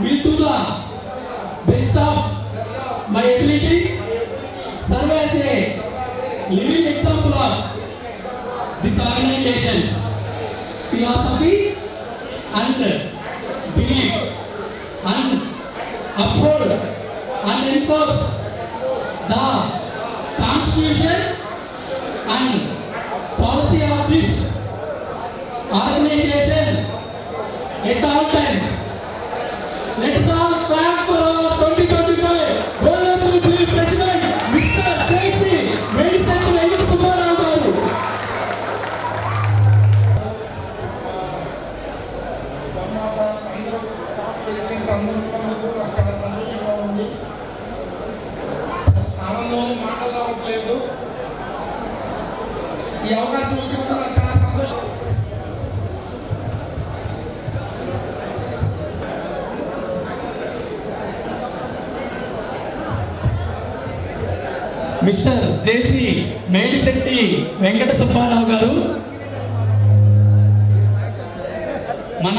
Will do the best of my ability serve as a living example of this organization's philosophy and belief and uphold and enforce the constitution and policy of this organization at all times. Let us all clap for our 2025 Golden Jubilee President, Mr. J.C. Medicine Venkata Subbarao garu. బ్రహ్మాస అందరూ past presidents అందరూ ఉన్నందుకు నాకు చాలా సంతోషంగా ఉంది ఆనందంలో మాటలు రావట్లేదు ఈ అవకాశం వచ్చినందుకు నాకు మిస్టర్ జేసి మేలిశెట్టి వెంకట సుబ్బారావు గారు. మన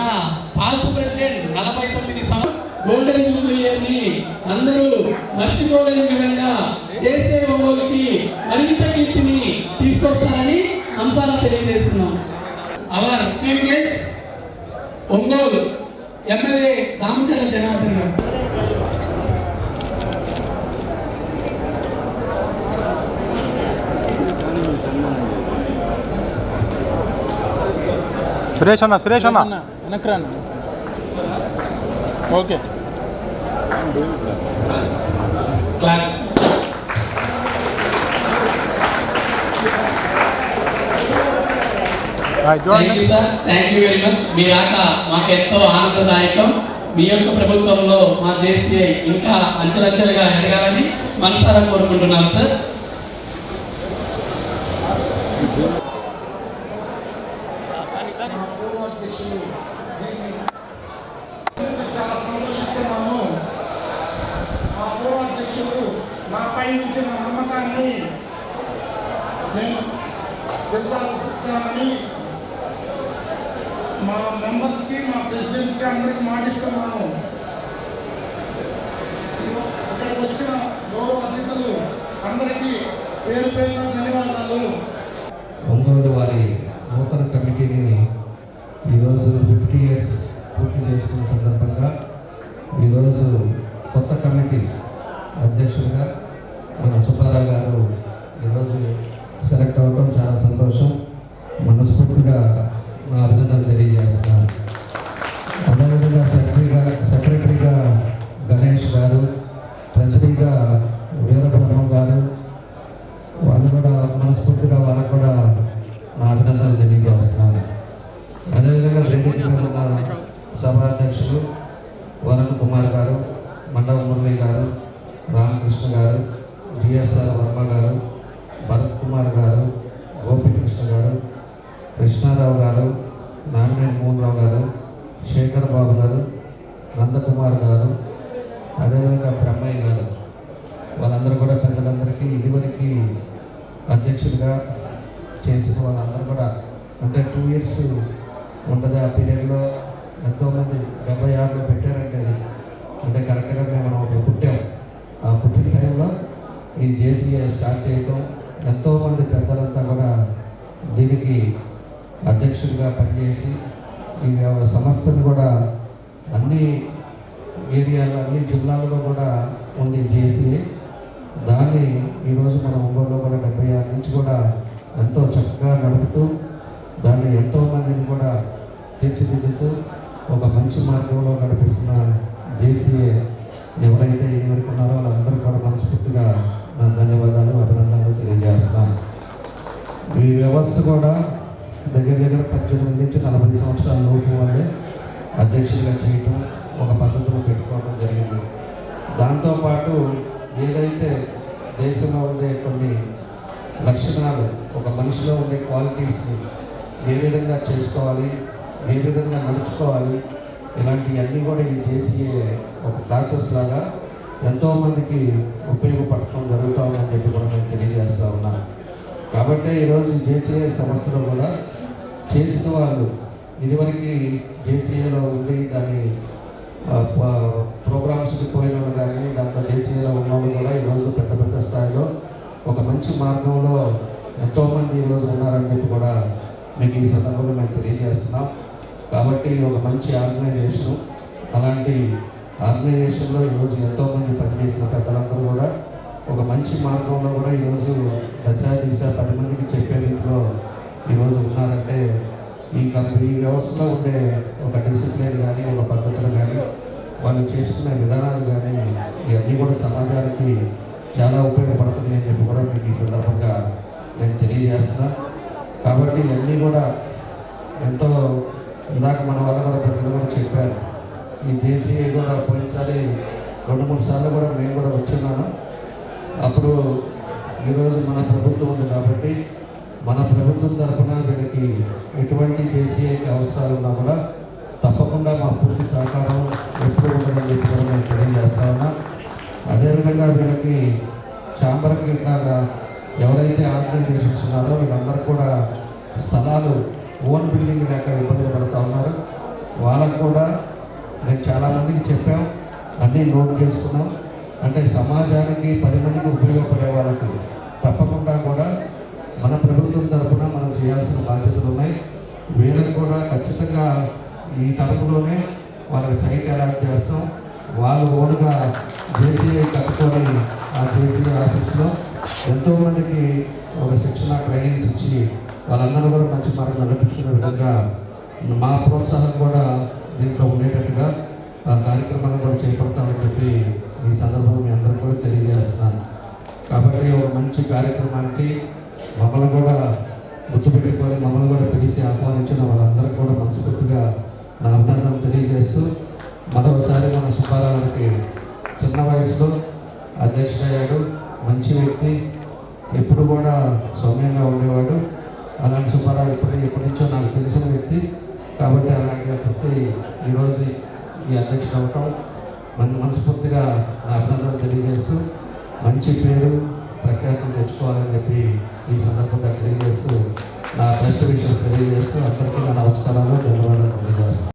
పాస్ట్ ప్రెసిడెంట్ నలభై తొమ్మిది గోల్డెన్ జూబ్లీ అందరూ మర్చిపోలేని విధంగా చేసే ఒంగోలుకి మరింత కీర్తిని తీసుకొస్తారని అంశాలను తెలియజేస్తున్నాం. Our chief guest Ongole MLA Damacharla Janardhan గారు. సురేష్ అన్న సురేష్ అన్న. వెనక్కి రాను okay. Class hi thank you చూడండి sir thank you very much మీ రాక మాకు ఎంతో ఆనందదాయకం. మీ యొక్క ప్రభుత్వంలో మా జేసీఐ ఇంకా అంచెలంచెలుగా ఎదగాలని మనసారా కోరుకుంటున్నాం సార్ మా పూర్వ అధ్యక్షులు దీన్ని చాలా సంతోషిస్తున్నాము మా పూర్వ అధ్యక్షులు నాపై ఉంచిన నమ్మకాన్ని నేను తెలుసాల్సిస్తానని మా మెంబర్స్కి మా ప్రెసిడెంట్స్కి అందరికి మాటిస్తున్నాను. ఇక్కడికి వచ్చిన గౌరవ అతిథులు అందరికీ పేరు పేరున ధన్యవాదాలు. ఒంగోలు వారి నూతన కమిటీని ఈరోజు ఫిఫ్టీ ఇయర్స్ పూర్తి చేసుకున్న సందర్భంగా ఈరోజు కొత్త కమిటీ అధ్యక్షుడిగా మన సుబ్బారావు గారు ఈరోజు సెలెక్ట్ అవ్వడం చాలా సంతోషం మనస్ఫూర్తిగా నా అభినందనలు తెలియజేస్తున్నాను అదేవిధంగా సెక్రటరీగా సెక్రటరీగా గణేష్ గారు ట్రెజరీగా వీరబ్రహ్మం గారు వాళ్ళు కూడా మనస్ఫూర్తిగా వాళ్ళకు కూడా నా అభినందనలు తెలియజేస్తున్నాను అదేవిధంగా వేదిక మీద ఉన్న సభాధ్యక్షులు వరుణ్ కుమార్ గారు మండవ మురళి గారు రామకృష్ణ గారు జిఎస్ఆర్ వర్మ గారు భరత్ కుమార్ గారు గోపికృష్ణ గారు కృష్ణారావు గారు నామినేని మోహన్రావు గారు శేఖర్ బాబు గారు నందకుమార్ గారు అదేవిధంగా బ్రహ్మయ్య గారు. వాళ్ళందరూ కూడా పెద్దలందరికీ ఇదివరకు అధ్యక్షుడిగా చేసిన వాళ్ళందరూ కూడా అంటే టూ ఇయర్స్ ఉంటుంది ఆ పీరియడ్లో. ఎంతోమంది డెబ్బై ఆరులో పెట్టారంటే అది. అంటే కరెక్ట్గా మేము మనం అప్పుడు పుట్టాం. ఆ పుట్టిన టైంలో ఈ జేసీఐ స్టార్ట్ చేయటం ఎంతోమంది పెద్దలంతా కూడా దీనికి చేసి ఈ సంస్థను కూడా అన్ని ఏరియాలో అన్ని జిల్లాల్లో కూడా ఉంది చేసి దాన్ని ఈరోజు మన ఒంగోలులో కూడా డెబ్బై ఆరు నుంచి కూడా ఎంతో చక్కగా నడుపుతూ దాన్ని ఎంతో మందిని కూడా తీర్చిదిద్దుతూ ఒక మంచి మార్గంలో నడిపిస్తున్న జేసీఏ ఎవరైతే ఇదివరకు ఉన్నారో వాళ్ళందరూ కూడా మనస్ఫూర్తిగా నా ధన్యవాదాలు అభినందనలు తెలియజేస్తాను ఈ వ్యవస్థ కూడా దగ్గర దగ్గర పద్దెనిమిది నుంచి నలభై సంవత్సరాల లోపు వాళ్ళే అధ్యక్షులుగా చేయటం ఒక పద్ధతిలో పెట్టుకోవడం జరిగింది. దాంతోపాటు ఏదైతే దేశంలో ఉండే కొన్ని లక్షణాలు ఒక మనిషిలో ఉండే క్వాలిటీస్ని ఏ విధంగా చేసుకోవాలి ఏ విధంగా నడుచుకోవాలి ఇలాంటివన్నీ కూడా ఈ జేసీఏ ఒక క్లాసెస్ లాగా ఎంతోమందికి ఉపయోగపడటం జరుగుతూ ఉందని చెప్పి కూడా నేను తెలియజేస్తూ కాబట్టే ఈరోజు జేసీఏ సంస్థలో కూడా చేసిన వాళ్ళు ఇదివరకు జేసీఏలో ఉండి దాని ప్రోగ్రామ్స్కి పోయిన వాళ్ళు కానీ దాంట్లో జేసీఏలో ఉన్న వాళ్ళు కూడా ఈరోజు పెద్ద పెద్ద స్థాయిలో ఒక మంచి మార్గంలో ఎంతోమంది ఈరోజు ఉన్నారని చెప్పి కూడా మీకు ఈ సందర్భంగా మేము తెలియజేస్తున్నాం. కాబట్టి ఒక మంచి ఆర్గనైజేషను. అలాంటి ఆర్గనైజేషన్లో ఈరోజు ఎంతోమంది పనిచేసిన పెద్దలందరూ కూడా ఒక మంచి మార్గంలో కూడా ఈరోజు దశ దిశ పది మందికి చెప్పే రీతిలో ఈరోజు ఉన్నారంటే ఈ కంపెనీ ఈ వ్యవస్థలో ఉండే ఒక డిసిప్లిన్ కానీ ఒక పద్ధతులు కానీ వాళ్ళు చేసుకునే విధానాలు కానీ ఇవన్నీ కూడా సమాజానికి చాలా ఉపయోగపడుతుంది అని చెప్పి కూడా మీకు ఈ సందర్భంగా నేను తెలియజేస్తున్నా. కాబట్టి ఇవన్నీ కూడా ఎంతో ఇందాక మన వల్ల కూడా పెద్దలు కూడా చెప్పారు. ఈ జేసీఐ కూడా పోయినసారి రెండు మూడు సార్లు కూడా మేము కూడా వచ్చిన ఈరోజు మన ప్రభుత్వం ఉంది కాబట్టి మన ప్రభుత్వం తరఫున వీళ్ళకి ఎటువంటి జేసీఐకి అవసరాలు ఉన్నా కూడా తప్పకుండా మా పూర్తి సహకారం ఎప్పుడు ఉంటుందని చెప్పి కూడా నేను తెలియజేస్తా ఉన్నా. అదేవిధంగా వీళ్ళకి ఛాంబర్కి ఇట్లాగా ఎవరైతే ఆర్గనైజేషన్స్ ఉన్నారో వీళ్ళందరూ కూడా స్థలాలు ఓన్ బిల్డింగ్ లేక ఇబ్బందులు పడుతూ ఉన్నారు. వాళ్ళకు కూడా నేను చాలామందికి చెప్పాం అన్నీ నోట్ చేసుకున్నాం. అంటే సమాజానికి పది మందికి ఉపయోగపడే వాళ్ళకి తప్పకుండా కూడా మన ప్రభుత్వం తరఫున మనం చేయాల్సిన బాధ్యతలు ఉన్నాయి. వీళ్ళకి కూడా ఖచ్చితంగా ఈ తరపులోనే వాళ్ళకి సైట్ అలాట్ చేస్తాం. వాళ్ళు ఓన్గా జేసీఐ కట్టుకొని ఆ జేసీఐ ఆఫీస్లో ఎంతోమందికి ఒక శిక్షణ ట్రైనింగ్స్ ఇచ్చి వాళ్ళందరూ కూడా మంచి మార్గం నడిపించుకునే విధంగా మా ప్రోత్సాహం కూడా దీంట్లో ఉండేటట్టుగా ఆ కూడా చేపడతాం చెప్పి ఈ సందర్భంగా మీ అందరికీ కూడా తెలియజేస్తున్నాను కాబట్టి ఒక మంచి కార్యక్రమానికి మమ్మల్ని కూడా గుర్తుపెట్టుకొని మమ్మల్ని కూడా పిలిచి ఆహ్వానించిన వాళ్ళందరికీ కూడా మనస్ఫూర్తిగా నా అభినందన తెలియజేస్తూ మరోసారి మన సుబ్బారావుకి చిన్న వయసులో అధ్యక్షుడయ్యాడు మంచి వ్యక్తి ఎప్పుడు కూడా సౌమ్యంగా ఉండేవాడు. అలాంటి సుబ్బారావు ఎప్పుడు ఎప్పటి నుంచో నాకు తెలిసిన వ్యక్తి. కాబట్టి అలాంటి వ్యక్తి ఈరోజు ఈ అధ్యక్షుడు అవటం. మన మనస్ఫూర్తిగా నా అభినందనలు తెలియజేస్తూ మంచి పేరు ప్రఖ్యాతం తెచ్చుకోవాలని చెప్పి ఈ సందర్భంగా తెలియజేస్తూ నా బెస్ట్ విషయస్ తెలియజేస్తూ అందరికీ నా నమస్కారాలు ధన్యవాదాలు తెలియజేస్తాను